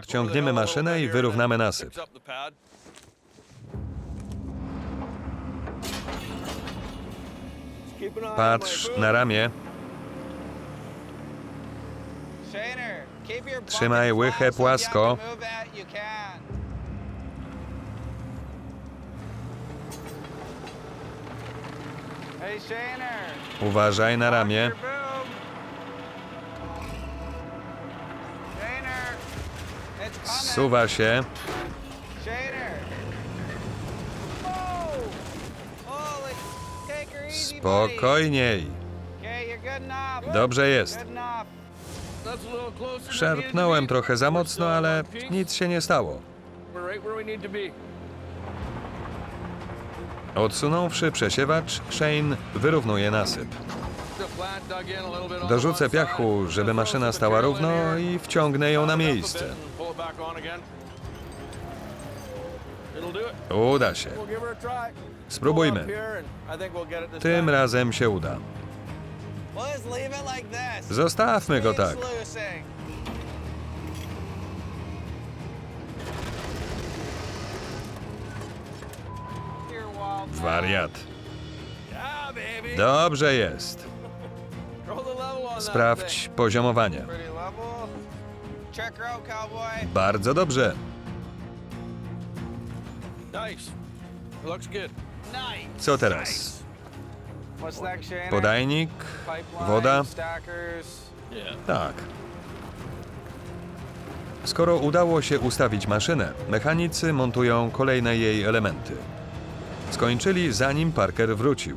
Odciągniemy maszynę i wyrównamy nasyp. Patrz na ramię. Trzymaj łychę płasko. Uważaj na ramię. Suwa się. Spokojniej. Dobrze jest. Szarpnąłem trochę za mocno, ale nic się nie stało. Odsunąwszy przesiewacz, Shane wyrównuje nasyp. Dorzucę piachu, żeby maszyna stała równo i wciągnę ją na miejsce. Uda się. Spróbujmy. Tym razem się uda. Zostawmy go tak. Wariat. Dobrze jest. Sprawdź poziomowanie. Bardzo dobrze. Co teraz? Podajnik, woda. Tak. Skoro udało się ustawić maszynę, mechanicy montują kolejne jej elementy. Skończyli zanim Parker wrócił.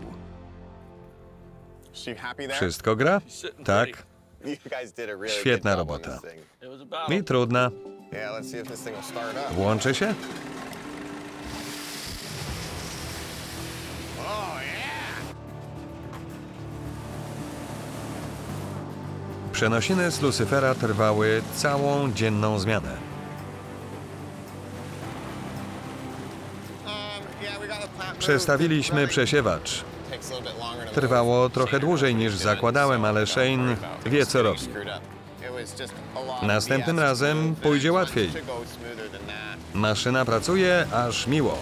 Wszystko gra? Tak. Świetna robota. Mi trudna. Włączy się? Przenosiny z Lucyfera trwały całą dzienną zmianę. Przestawiliśmy przesiewacz. Trwało trochę dłużej niż zakładałem, ale Shane wie co robi. Następnym razem pójdzie łatwiej. Maszyna pracuje aż miło.